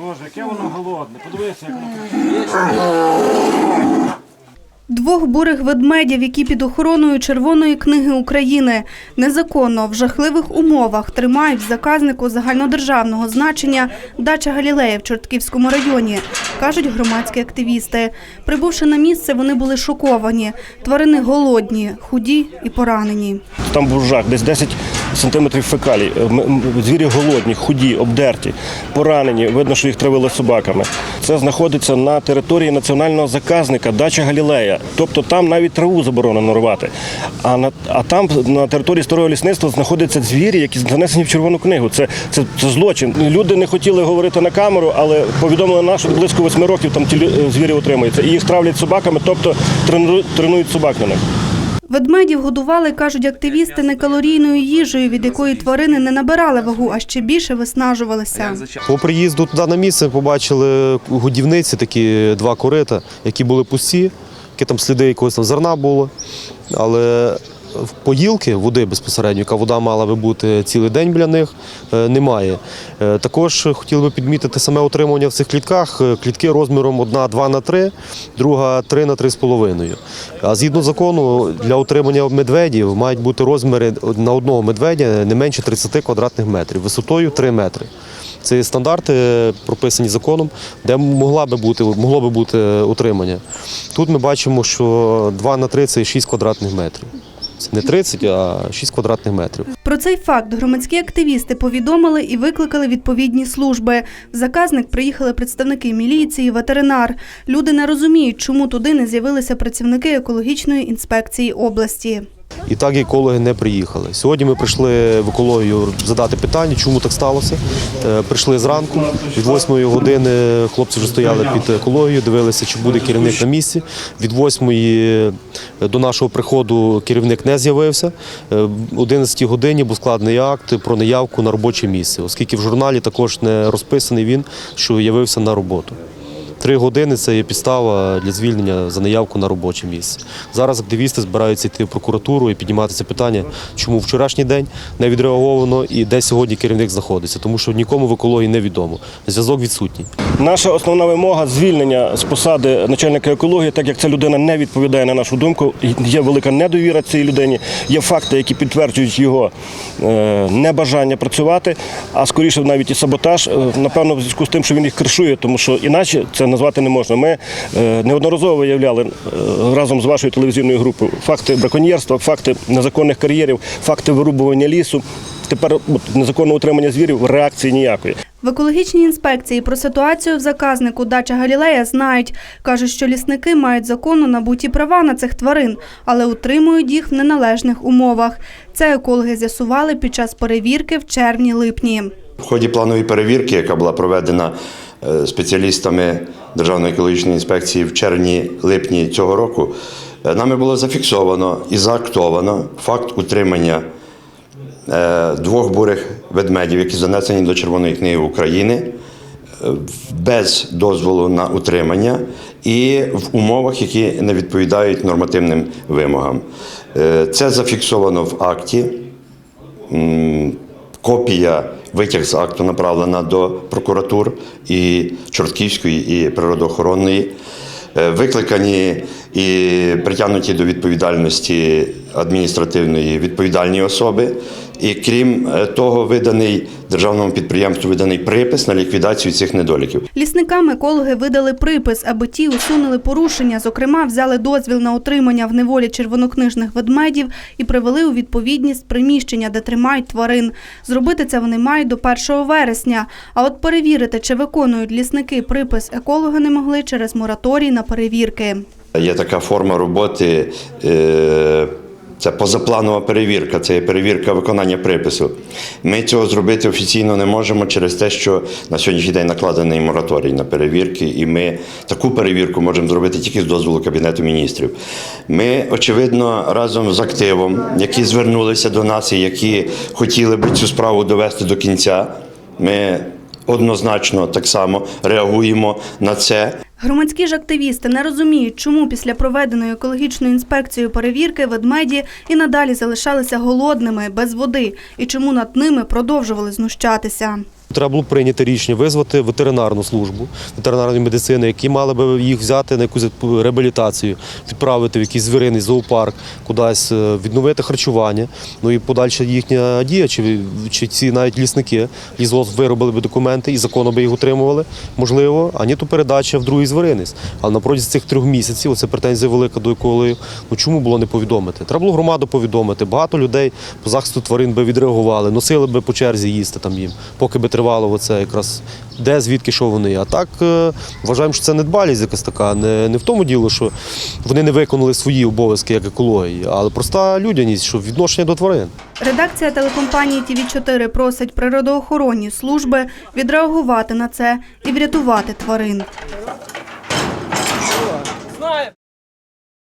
Боже, яке воно голодне. Подивися, як воно Двох бурих ведмедів, які під охороною Червоної книги України незаконно в жахливих умовах тримають в заказнику загальнодержавного значення дача Галілея в Чортківському районі, кажуть громадські активісти. Прибувши на місце, вони були шоковані. Тварини голодні, худі і поранені. Там був жах, десь 10 сантиметрів фекалій. М- Звірі голодні, худі, обдерті, поранені. Видно, що їх травили собаками. Це знаходиться на території національного заказника дача Галілея. Тобто там навіть траву заборонено рвати. А на а там на території старого лісництва знаходяться звірі, які занесені в червону книгу. Це, це, це злочин. Люди не хотіли говорити на камеру, але повідомили нас, що близько восьми років там ті звірі утримуються. І їх травлять собаками, тобто тренують собак на них. Ведмедів годували, кажуть активісти, некалорійною їжею, від якої тварини не набирали вагу, а ще більше виснажувалися. По приїзду туди на місце побачили годівниці, такі два корита, які були пусті, які там сліди якогось там зерна було. Але поїлки води безпосередньо, яка вода мала би бути цілий день біля них, е, немає. Е, Також хотіли би підмітити саме утримування в цих клітках. Е, Клітки розміром одна 2 на 3, друга 3 на 3,5. А згідно закону, для утримання медведів мають бути розміри на одного медведя не менше 30 квадратних метрів, висотою 3 метри. Це стандарти, прописані законом, де могла би бути, могло би бути утримання. Тут ми бачимо, що 2 на 3 – це 6 квадратних метрів. Не 30, а 6 квадратних метрів. Про цей факт громадські активісти повідомили і викликали відповідні служби. В заказник приїхали представники міліції, ветеринар. Люди не розуміють, чому туди не з'явилися працівники екологічної інспекції області. І так екологи не приїхали. Сьогодні ми прийшли в екологію задати питання, чому так сталося. Е, Прийшли зранку, від 8 години хлопці вже стояли під екологією, дивилися, чи буде керівник на місці. Від 8 до нашого приходу керівник не з'явився. Е, В 11 годині був складений акт про неявку на робоче місце, оскільки в журналі також не розписаний він, що явився на роботу. Три години це є підстава для звільнення за неявку на робоче місце. Зараз активісти збираються йти в прокуратуру і піднімати це питання, чому вчорашній день не відреаговано і де сьогодні керівник знаходиться, тому що нікому в екології не відомо. Зв'язок відсутній. Наша основна вимога звільнення з посади начальника екології, так як ця людина не відповідає на нашу думку. Є велика недовіра цій людині. Є факти, які підтверджують його е, небажання працювати, а скоріше навіть і саботаж. е, Напевно, в зв'язку з тим, що він їх кришує, тому що іначе це назвати не можна. Ми е, неодноразово виявляли е, разом з вашою телевізійною групою факти браконьєрства, факти незаконних кар'єрів, факти вирубування лісу. Тепер незаконне утримання звірів реакції ніякої. В екологічній інспекції про ситуацію в заказнику дача Галілея знають. Кажуть, що лісники мають законно набуті права на цих тварин, але утримують їх в неналежних умовах. Це екологи з'ясували під час перевірки в червні-липні. В ході планової перевірки, яка була проведена е, спеціалістами Державної екологічної інспекції в червні-липні цього року, е, нами було зафіксовано і заактовано факт утримання е, двох бурих ведмедів, які занесені до Червоної книги України е, без дозволу на утримання і в умовах, які не відповідають нормативним вимогам. Це зафіксовано в акті. Копія витяг з акту направлена до прокуратур і Чортківської, і природоохоронної. Е, Викликані і притягнуті до відповідальності адміністративної відповідальні особи. І крім е, того, виданий державному підприємству виданий припис на ліквідацію цих недоліків. Лісникам екологи видали припис, аби ті усунули порушення. Зокрема, взяли дозвіл на утримання в неволі червонокнижних ведмедів і привели у відповідність приміщення, де тримають тварин. Зробити це вони мають до 1 вересня. А от перевірити, чи виконують лісники припис, екологи не могли через мораторій на перевірки. Є така форма роботи. е, Це позапланова перевірка, це є перевірка виконання припису. Ми цього зробити офіційно не можемо через те, що на сьогоднішній день накладений мораторій на перевірки, і ми таку перевірку можемо зробити тільки з дозволу Кабінету міністрів. Ми, очевидно, разом з активом, які звернулися до нас і які хотіли би цю справу довести до кінця. Ми однозначно так само реагуємо на це. Громадські ж активісти не розуміють, чому після проведеної екологічною інспекцією перевірки ведмеді і надалі залишалися голодними, без води, і чому над ними продовжували знущатися. Треба було прийняти рішення визвати ветеринарну службу ветеринарної медицини, які мали би їх взяти на якусь реабілітацію, відправити в якийсь звіриний зоопарк, кудись е, відновити харчування. Ну і подальша їхня дія, чи, чи ці навіть лісники лізлот виробили би документи і законно би їх утримували, можливо, а ні то передача в другий звіринець. Але на протязі цих трьох місяців оце претензія велика до екологів. Ну чому було не повідомити? Треба було громаду повідомити. Багато людей по захисту тварин би відреагували, носили би по черзі їсти там їм, поки би тривало оце якраз де, звідки, що вони. А так е, вважаємо, що це недбалість якась така. Не, не в тому діло, що вони не виконали свої обов'язки як екології, але проста людяність, що відношення до тварин. Редакція телекомпанії ТВ 4 просить природоохоронні служби відреагувати на це і врятувати тварин.